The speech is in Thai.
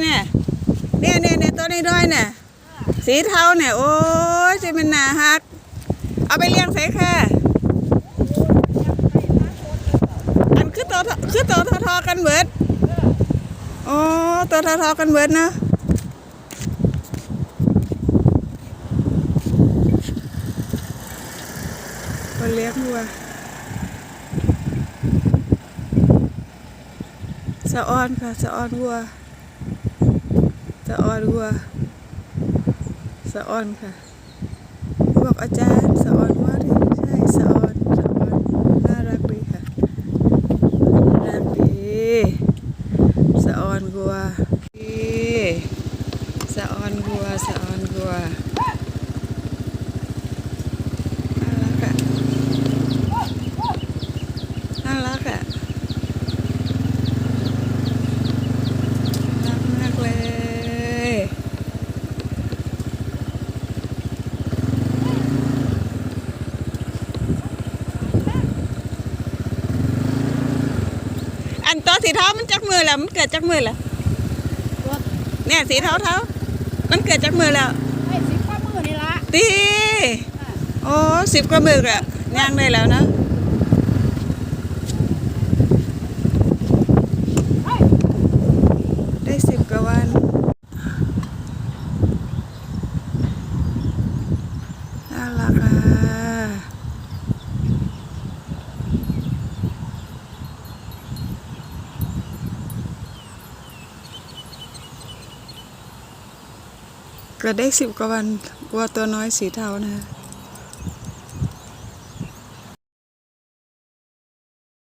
เนี่ยเนี่ยเนี่ยเนี่ยตัวนี้ด้วยเนี่ยสีเทาเนี่ย โอ้ยจะเป็นหนาฮัก เอาไปเลี้ยงใส่ค่ะ อันคือตัวคือตัวทอๆกันเบิดโอ้ตัวทอๆกันเบิดเนาะคนเลี้ยงวัวสะออนค่ะสะออนวัวะออนวัวสะออนค่ะ บอกอาจารย์สะออนวัวใช่สะออนสะออนน่ารักดีค่ะน่ารักดีสะออนวัวสะออนวัวสะออนวัวน่ารักอะน่ารักอะน่ารักมากเลยอัน ตัวสีเทามันจักมือแล้วมันเกิดจักมือแล้วเนี่ยสีเทาเทาๆมันเกิดจักมือแล้วไอ้สิบกว่ามือนี่ละตีโอ้สิบกว่ามืออะย่างได้แล้วนะได้สิบกว่าวันน่ารักอะ ก็ได้สิบกว่าวันวัวตัวน้อยสีเทานะคะ